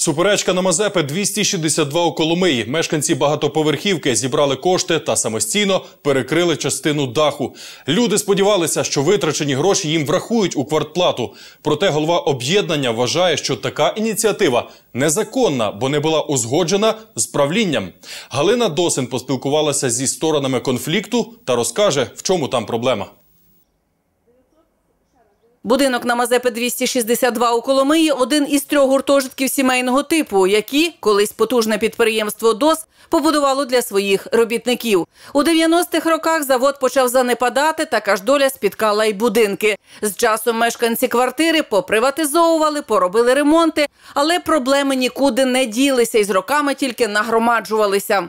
Суперечка на Мазепи 262 у Коломиї. Мешканці багатоповерхівки зібрали кошти та самостійно перекрили частину даху. Люди сподівалися, що витрачені гроші їм врахують у квартплату. Проте голова об'єднання вважає, що така ініціатива незаконна, бо не була узгоджена з правлінням. Галина Досин поспілкувалася зі сторонами конфлікту та розкаже, в чому там проблема. Будинок на Мазепи 262 у Коломиї – один із трьох гуртожитків сімейного типу, які колись потужне підприємство ДОС побудувало для своїх робітників. У 90-х роках завод почав занепадати, така ж доля спіткала й будинки. З часом мешканці квартири поприватизовували, поробили ремонти, але проблеми нікуди не ділися і з роками тільки нагромаджувалися.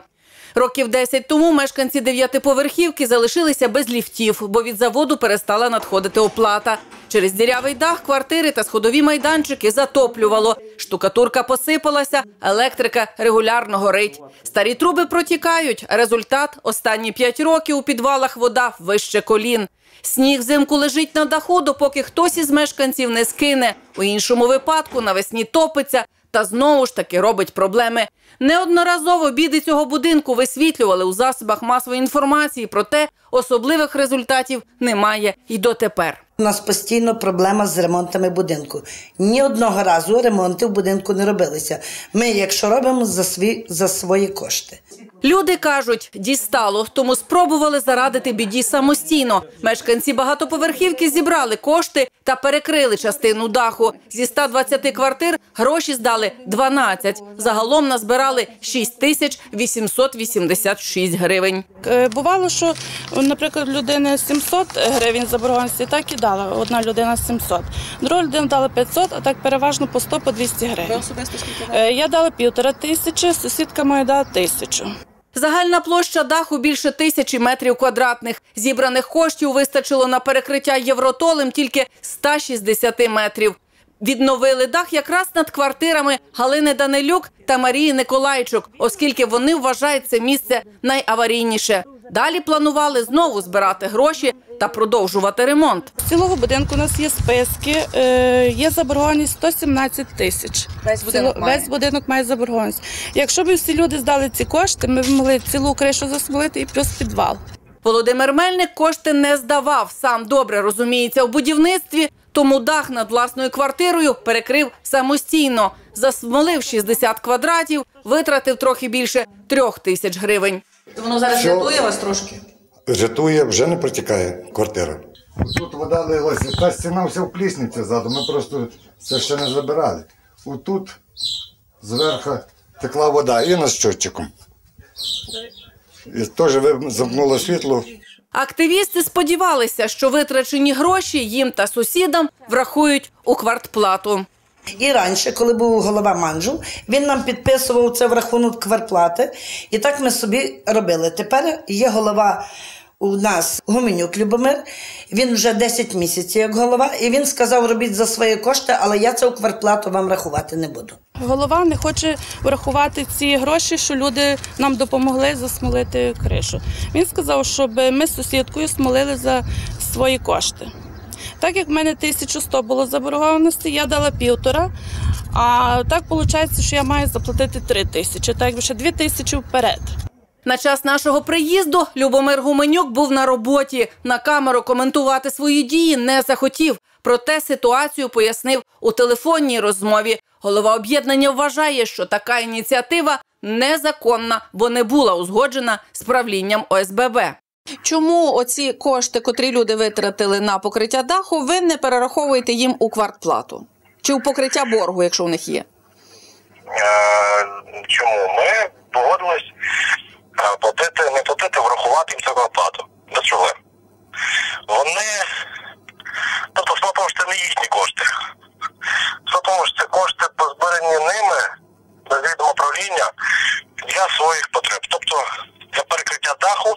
Років 10 тому мешканці дев'ятиповерхівки залишилися без ліфтів, бо від заводу перестала надходити оплата. Через дірявий дах квартири та сходові майданчики затоплювало. Штукатурка посипалася, електрика регулярно горить. Старі труби протікають. Результат – останні п'ять років у підвалах вода вище колін. Сніг взимку лежить на даху, допоки хтось із мешканців не скине. У іншому випадку навесні топиться та знову ж таки робить проблеми. Неодноразово біди цього будинку висвітлювали у засобах масової інформації, проте особливих результатів немає і дотепер. У нас постійно проблема з ремонтами будинку. Ні одного разу ремонти в будинку не робилися. Ми, якщо робимо за свої, за свої кошти. Люди кажуть, дістало, тому спробували зарадити біді самостійно. Мешканці багатоповерхівки зібрали кошти та перекрили частину даху. Зі 120 квартир гроші здали 12. Загалом назбирали 6 тисяч 886 гривень. Е, Бувало, що, наприклад, людини 700 гривень заборгованості, так і дала. Одна людина 700. Друга людина дала 500, а так переважно по 100, по 200 гривень. особисто скільки Я дала півтора тисячі, сусідка моя дала тисячу. Загальна площа даху більше тисячі метрів квадратних. Зібраних коштів вистачило на перекриття євротолем тільки 160 метрів. Відновили дах якраз над квартирами Галини Данилюк та Марії Николайчук, оскільки вони вважають це місце найаварійніше. Далі планували знову збирати гроші та продовжувати ремонт. З цілого будинку у нас є списки, е, є заборгованість 117 тисяч. Весь будинок має. Весь будинок має заборгованість. Якщо б всі люди здали ці кошти, ми б могли цілу кришу засмолити і плюс підвал. Володимир Мельник кошти не здавав. Сам добре розуміється у будівництві, тому дах над власною квартирою перекрив самостійно. Засмолив 60 квадратів, витратив трохи більше трьох тисяч гривень. Воно зараз рятує вас трошки. Рятує, вже не протікає квартира. Тут вода лилася, та стіна вся в плісниці ззаду, ми просто це ще не забирали. Отут зверху текла вода і над щотчиком. І теж замкнуло світло. Активісти сподівалися, що витрачені гроші їм та сусідам врахують у квартплату. І раніше, коли був голова Манжул, він нам підписував це в рахунок квартплати. І так ми собі робили. Тепер є голова у нас Гуменюк Любомир. Він вже 10 місяців як голова, і він сказав, робіть за свої кошти, але я це у квартплату вам рахувати не буду. Голова не хоче врахувати ці гроші, що люди нам допомогли засмолити кришу. Він сказав, щоб ми з сусідкою смолили за свої кошти. Так як в мене 1100 було заборгованості, я дала півтора. А так виходить, що я маю заплатити 3 тисячі, так якби ще 2 тисячі вперед. На час нашого приїзду Любомир Гуменюк був на роботі. На камеру коментувати свої дії не захотів. Проте ситуацію пояснив у телефонній розмові. Голова об'єднання вважає, що така ініціатива незаконна, бо не була узгоджена з правлінням ОСББ. Чому оці кошти, котрі люди витратили на покриття даху, ви не перераховуєте їм у квартплату? Чи у покриття боргу, якщо в них є? Чому ми погодились платити, не платити, врахувати їм цю оплату. До чого? Вони, тобто в що це не їхні кошти. Справа в тому, це кошти позбирані ними без відома правління для своїх потреб. Тобто для перекриття даху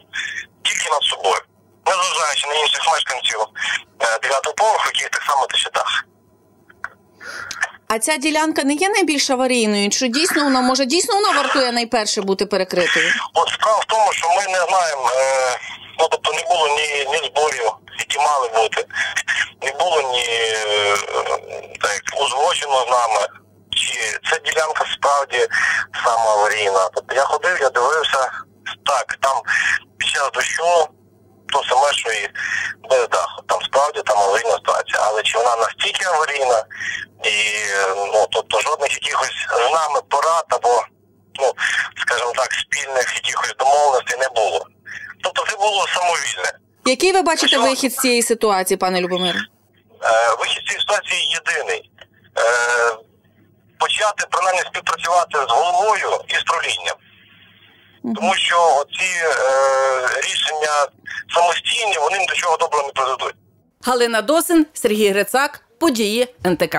тільки над собою. Незважаючи на інших мешканців е, дев'ятого поверху, яких так само тече дах. А ця ділянка не є найбільш аварійною? Чи дійсно вона може дійсно вона вартує найперше бути перекритою? От справа в тому, що ми не знаємо, е, ну тобто не було ні, ні зборів, які мали бути, не було ні е, так, узгоджено з нами, чи ця ділянка справді сама аварійна. Тобто я ходив, я дивився, так, там під час дощу то саме, що і без даху. Там справді там аварійна ситуація. Але чи вона настільки аварійна, і ну тобто жодних якихось з нами порад або ну, скажімо так, спільних якихось домовленостей не було. Тобто це було самовільне. Який ви бачите Що? вихід з цієї ситуації, пане Любомире? Е, вихід з цієї ситуації єдиний. Е, почати принаймні співпрацювати з головою і з правлінням. Тому що ці е, рішення самостійні, вони ні до чого доброго не приведуть. Галина Досин, Сергій Грицак, події НТК.